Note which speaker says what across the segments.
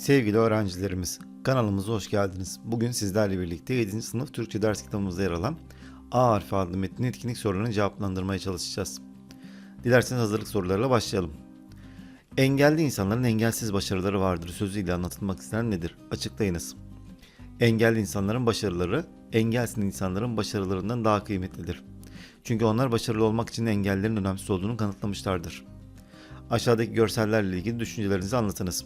Speaker 1: Sevgili öğrencilerimiz, kanalımıza hoş geldiniz. Bugün sizlerle birlikte 7. sınıf Türkçe ders kitabımızda yer alan A harfi adlı metnin etkinlik sorularını cevaplandırmaya çalışacağız. Dilerseniz hazırlık sorularıyla başlayalım. Engelli insanların engelsiz başarıları vardır sözüyle anlatılmak istenen nedir? Açıklayınız. Engelli insanların başarıları, engelsiz insanların başarılarından daha kıymetlidir. Çünkü onlar başarılı olmak için engellerin önemsiz olduğunu kanıtlamışlardır. Aşağıdaki görsellerle ilgili düşüncelerinizi anlatınız.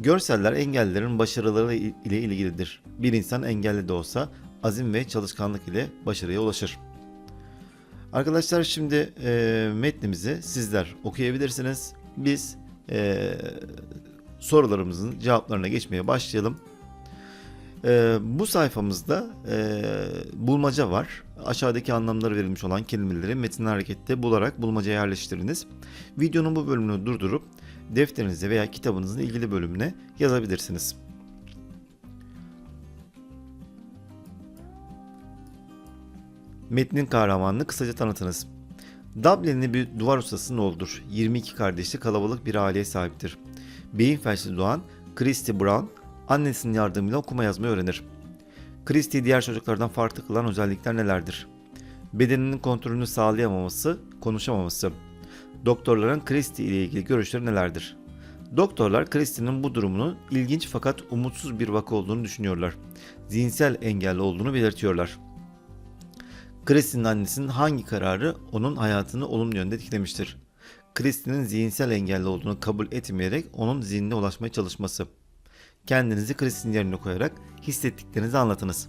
Speaker 1: Görseller engellilerin başarıları ile ilgilidir. Bir insan engelli de olsa azim ve çalışkanlık ile başarıya ulaşır. Arkadaşlar şimdi e, metnimizi sizler okuyabilirsiniz. Biz e, sorularımızın cevaplarına geçmeye başlayalım. E, bu sayfamızda e, bulmaca var. Aşağıdaki anlamları verilmiş olan kelimeleri metin harekette bularak bulmacaya yerleştiriniz. Videonun bu bölümünü durdurup defterinize veya kitabınızın ilgili bölümüne yazabilirsiniz. Metnin kahramanını kısaca tanıtınız. Dublin'li bir duvar ustasının oğludur. 22 kardeşli kalabalık bir aileye sahiptir. Beyin felçli doğan Christy Brown annesinin yardımıyla okuma yazmayı öğrenir. Christy diğer çocuklardan farklı kılan özellikler nelerdir? Bedeninin kontrolünü sağlayamaması, konuşamaması. Doktorların Christie ile ilgili görüşleri nelerdir? Doktorlar Christie'nin bu durumunu ilginç fakat umutsuz bir vaka olduğunu düşünüyorlar. Zihinsel engelli olduğunu belirtiyorlar. Christie'nin annesinin hangi kararı onun hayatını olumlu yönde etkilemiştir? Christie'nin zihinsel engelli olduğunu kabul etmeyerek onun zihnine ulaşmaya çalışması. Kendinizi Christie'nin yerine koyarak hissettiklerinizi anlatınız.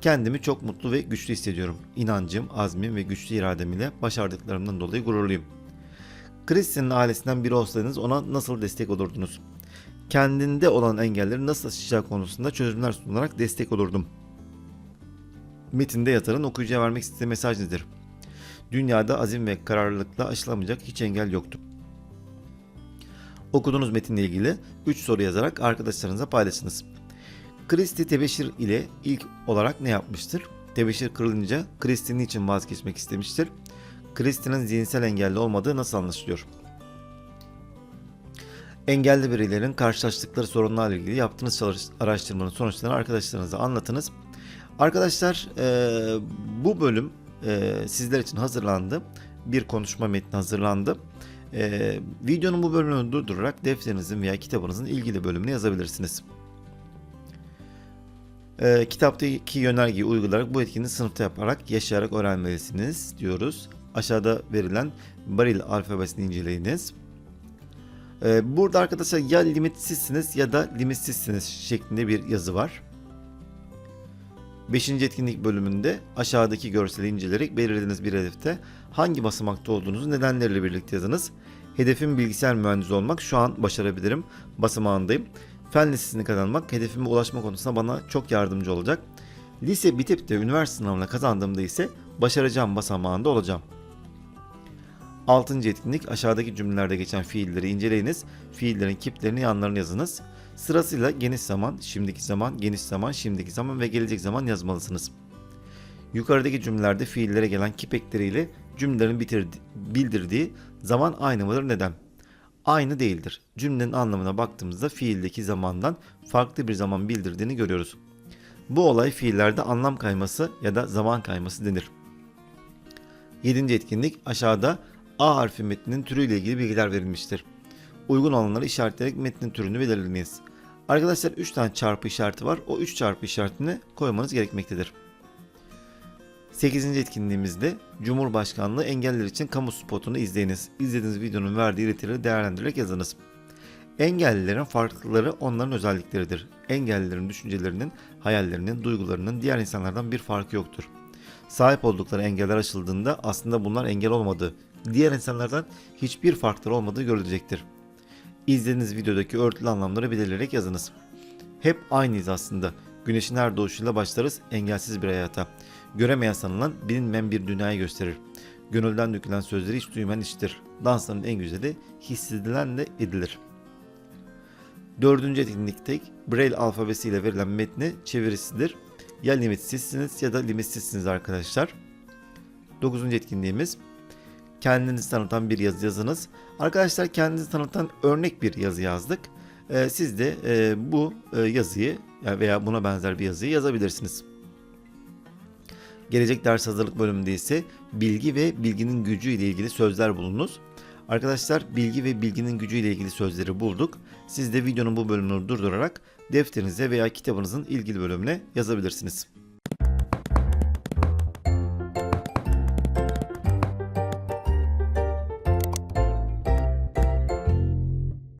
Speaker 1: Kendimi çok mutlu ve güçlü hissediyorum. İnancım, azmim ve güçlü iradem ile başardıklarımdan dolayı gururluyum. Christian'ın ailesinden biri olsaydınız ona nasıl destek olurdunuz? Kendinde olan engelleri nasıl aşacağı konusunda çözümler sunarak destek olurdum. Metinde yatarın okuyucuya vermek istediği mesaj nedir? Dünyada azim ve kararlılıkla aşılamayacak hiç engel yoktu. Okuduğunuz metinle ilgili 3 soru yazarak arkadaşlarınıza paylaşınız. Christie tebeşir ile ilk olarak ne yapmıştır? Tebeşir kırılınca Christie niçin vazgeçmek istemiştir? Christie'nin zihinsel engelli olmadığı nasıl anlaşılıyor? Engelli bireylerin karşılaştıkları sorunlarla ilgili yaptığınız araştırmanın sonuçlarını arkadaşlarınıza anlatınız. Arkadaşlar bu bölüm sizler için hazırlandı. Bir konuşma metni hazırlandı. Eee, videonun bu bölümünü durdurarak defterinizin veya kitabınızın ilgili bölümünü yazabilirsiniz. Eee, kitaptaki yönergeyi uygulayarak bu etkinliği sınıfta yaparak, yaşayarak öğrenmelisiniz diyoruz. Aşağıda verilen Baril alfabesini inceleyiniz. Ee, burada arkadaşlar ya limitsizsiniz ya da limitsizsiniz şeklinde bir yazı var. Beşinci etkinlik bölümünde aşağıdaki görseli inceleyerek belirlediğiniz bir hedefte hangi basamakta olduğunuzu nedenleriyle birlikte yazınız. Hedefim bilgisayar mühendisi olmak şu an başarabilirim basamağındayım. Fen lisesini kazanmak hedefime ulaşma konusunda bana çok yardımcı olacak. Lise bitip de üniversite sınavına kazandığımda ise başaracağım basamağında olacağım. Altıncı etkinlik aşağıdaki cümlelerde geçen fiilleri inceleyiniz. Fiillerin kiplerini yanlarına yazınız. Sırasıyla geniş zaman, şimdiki zaman, geniş zaman, şimdiki zaman ve gelecek zaman yazmalısınız. Yukarıdaki cümlelerde fiillere gelen kip ekleriyle cümlelerin bildirdiği zaman aynı mıdır neden? Aynı değildir. Cümlenin anlamına baktığımızda fiildeki zamandan farklı bir zaman bildirdiğini görüyoruz. Bu olay fiillerde anlam kayması ya da zaman kayması denir. Yedinci etkinlik aşağıda A harfi metninin türüyle ilgili bilgiler verilmiştir. Uygun olanları işaretleyerek metnin türünü belirleyiniz. Arkadaşlar 3 tane çarpı işareti var. O 3 çarpı işaretini koymanız gerekmektedir. 8. etkinliğimizde Cumhurbaşkanlığı engelliler için kamu spotunu izleyiniz. İzlediğiniz videonun verdiği iletileri değerlendirerek yazınız. Engellilerin farklılıkları onların özellikleridir. Engellilerin düşüncelerinin, hayallerinin, duygularının diğer insanlardan bir farkı yoktur. Sahip oldukları engeller aşıldığında aslında bunlar engel olmadığı, diğer insanlardan hiçbir farkları olmadığı görülecektir. İzlediğiniz videodaki örtülü anlamları belirleyerek yazınız. Hep aynıyız aslında. Güneşin her doğuşuyla başlarız engelsiz bir hayata. Göremeyen sanılan bilinmeyen bir dünyayı gösterir. Gönülden dökülen sözleri hiç duymayan iştir. Dansların en güzeli hissedilen de edilir. Dördüncü etkinlikte Braille alfabesiyle verilen metni çevirisidir. Ya limitsizsiniz ya da limitsizsiniz arkadaşlar. Dokuzuncu etkinliğimiz kendinizi tanıtan bir yazı yazınız. Arkadaşlar kendinizi tanıtan örnek bir yazı yazdık. e, siz de e, bu e, yazıyı ya veya buna benzer bir yazıyı yazabilirsiniz. Gelecek ders hazırlık bölümünde ise bilgi ve bilginin gücü ile ilgili sözler bulunuz. Arkadaşlar bilgi ve bilginin gücü ile ilgili sözleri bulduk. Siz de videonun bu bölümünü durdurarak defterinize veya kitabınızın ilgili bölümüne yazabilirsiniz.